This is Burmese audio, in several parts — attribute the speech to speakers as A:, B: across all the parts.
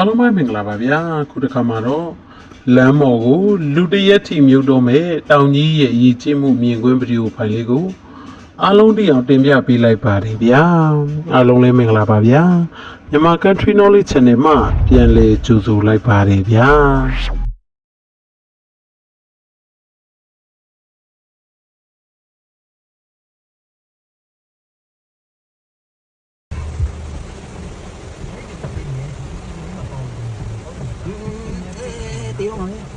A: အားလုံးပဲမင်္ဂလာပါဗျာခုတစ်ခါမှာတော့လမ်းမော်ကိုလူတရက်ထီမြုပ်တော့မဲ့တောင်ကြီးရဲ့အရေးကြီးမှုမြင်ကွင်းဗီဒီယိုဖိုင်လေးကိုအားလုံးတအောင်တင်ပြပေးလိုက်ပါတယ်ဗျာအားလုံးလည်းမင်္ဂလာပါဗျာမြန်မာ Country Knowledge Channel မှာပြန်လည်ကြိုဆိုလိုက်ပါတယ်ဗျာ tiyo ngayon.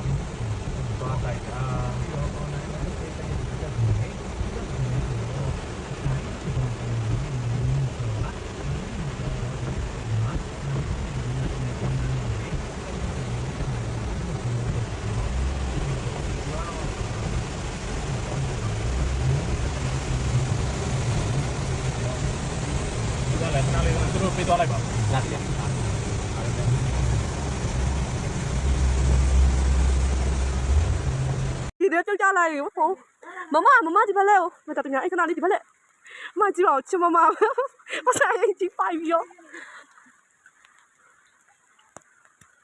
B: Tiêu mà
C: ဒီတဲ့ကြောက်ကြလာရေဖို့မမမမဒီဘက်လဲ哦မတတညာအဲ့ခဏလေးဒီဘက်လဲမကြည့်ပါဦးချမမပတ်ဆိုင်ရင်ကြည့်ပိုက်ပြီးရော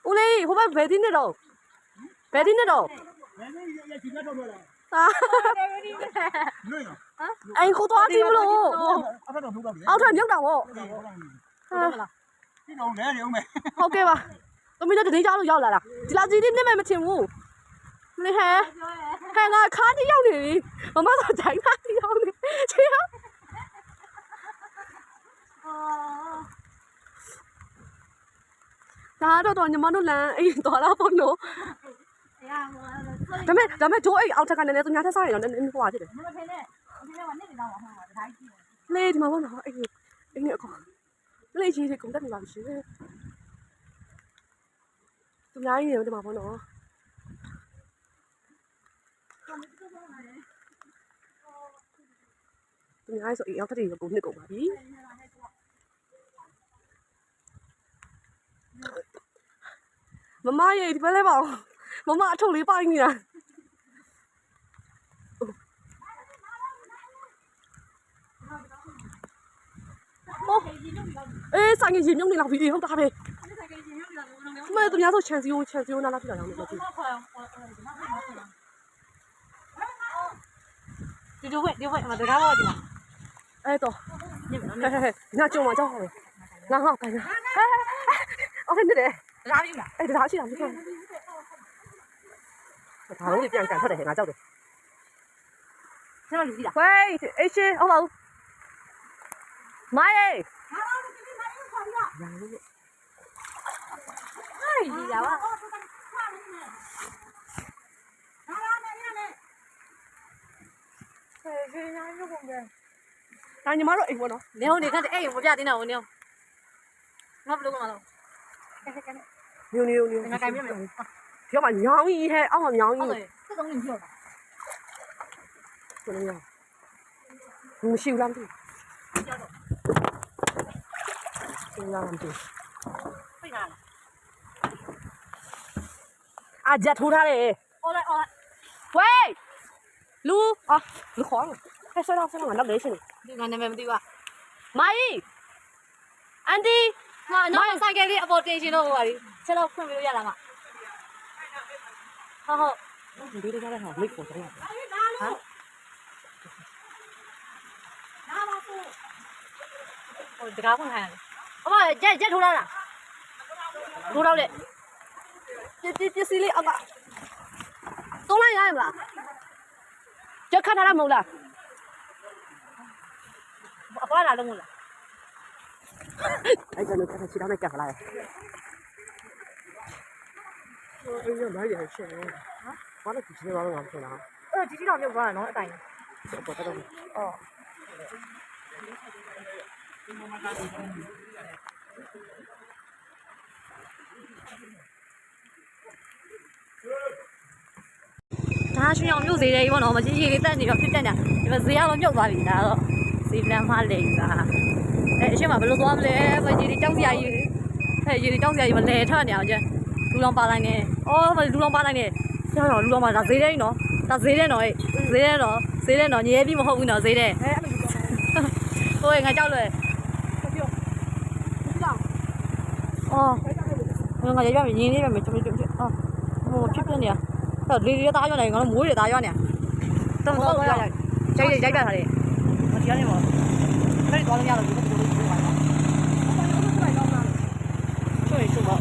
C: ဦးလေးဟိုဘက်ဘယ်ဒီနေတော့ဘယ်ဒီနေတော့အာအဲ့ခေါ်တော့ဒီမလို့
B: အဲ့တော့ထုတ်တော့လေ
C: အောက်ထပ်မြုပ်တာဗော
B: ဒီတော့လဲရုံးမယ်
C: ဟုတ်ကဲ့ပါသမီးတို့တတိကြလို့ရောက်လာတာဒီလာစီလေးနစ်မဲ့မချင်ဘူးမလေးဟဲ ဟဲငါခါးကြီးရောက်နေပြီမမဆိုဂျိုင်းသားကြီးရောက်နေချေရောက်ဒါတော့တော့ညီမတို့လမ်းအေးတော်လာပေါ့နော်ဒါမဲ့ဒါမဲ့ဂျိုးအေးအောက်ထက်ကနည်းနည်းသူများထက်စားရတော့နည်းနည်းဟိုပါဖြစ်တယ်လေဒီမှာပေါ့နော်အေးအေးနေအခေါ်လေကြီးတွေကုန်တက်နေပါပြီရှင်သူများကြီးနေတော့ဒီမှာပေါ့နော် သူများကြီးဆိုအေးအောက်ထက်တွေကိုနှစ်ကုန်ပါပြီမမရေဒီဘက်လဲပါဦးမမအထုပ်လေးပိုင်းနေတာအေးဆိုင်ရင်မြုပ်နေလောက်ပြီဟုတ်တာပဲမင်းသူများဆိုချန်စီယိုချန်စီယိုနားလာဖြစ်လာအောင်လို့ပြော
D: ဒီလို chú chú vậy chú vậy mà tôi đã rồi mà
C: ê tổ. Nhà chung mà cho nào học cái nào ông thế này ra đi mà. Ê tôi tháo chưa làm
D: chưa tháo thì chẳng
C: chẳng thoát để ngã cháu được thế mà gì đã quay ê chứ ông không bỏ Tanya maru eh bodoh. Neo ni kan
D: eh mau jadi neo neo.
C: Ngap lu kemana? Neo neo neo. Tengah kain
D: ni. Thiếu mà
C: nhau y he, ông mà nhau y.
D: Cái giống mình hiểu. Cái nhau. Mình siêu lắm đi. Siêu lắm đi. À, giật hút ra đi. Ôi, ôi. Wait! လူအာလူခေါ်ဟဲ့
C: ဆွဲ
D: တော့ဆွဲတော့ငါနောက်လေး
C: ရှင်
D: ဒီငါနာမည်မသိပါ
C: မိုင်အန်ဒီ
D: ငါနောက်ဆိုင်ကလေးအပေါ်တင်ရှင်တော့ဟိုပါလေချက်တော့ဖွင့်ပြီးလို့ရလားမဟုတ်ဟုတ်
C: ဒီလိုကြတဲ့ဟာမိတ်ကိုတော့ဟာ
D: ဟိုတကားခွန်ခိုင်းရတယ်။အမရက်ရက်ထိုးလာလား။ထိုးတော့လေ။
C: ပစ္စည်းလေးအမသုံးလိုက်ရမလား။ ကြောက်ခတ်ထားတာမဟုတ်လား
D: အပွားလာလုံးမလား
C: အဲ့ကျွန်တော်ခက်ခက်ချီတော့နဲ့ကပ်လာတယ်အေးရမရချင်ဟာဘာလို့ဒီ
D: ချင်းတော့ငါမ
C: ဖြစ်လား
D: အဲ့ဒီချင်းတော့မြုပ်သွားတာနော်အတိုင်း
C: ပေါ်တော့
D: အော် ရွှေအောင်မြို့ဈေးတွေပေါ့နော်မကြီးကြီးလေးတက်နေတော့ဖြစ်တက်နေတာဒီမှာဈေးကတော့မြုပ်သွားပြီဒါတော့ဈေးလမ်းမလိမ်ပါအဲအရှင်မဘယ်လိုသွားမလဲမကြီးလေးတောက်စရာကြီးအဲကြီးလေးတောက်စရာကြီးမလဲထွက်နေအောင်ကျလူလောင်ပါလိုက်နေအော်မလူလောင်ပါလိုက်နေဆရာတော်လူလောင်ပါဒါဈေးတဲ့နော်ဒါဈေးတဲ့နော်ဈေးတဲ့နော်ဈေးတဲ့နော်ညဲပြီးမဟုတ်ဘူးနော်ဈေးတဲ့
C: 哎，那个。
D: ဟိုငါကြောက်လွယ်
C: 不知道。
D: အော်ဟ ငါရရမြင်းလေးရမယ်ကျွန်တော်ကျွန် တော့လေတွေတားရွက်နေငါတို့မိုးတွေတားရွက်နေတော့တော့ရိုက်ရိုက်ရိုက်ပြထားတယ်မတရားနေပါဘူးအဲ့ဒီသွားလို့ရတော့ဒီလိုလိုလိုပါနော်ချွေချွေပါ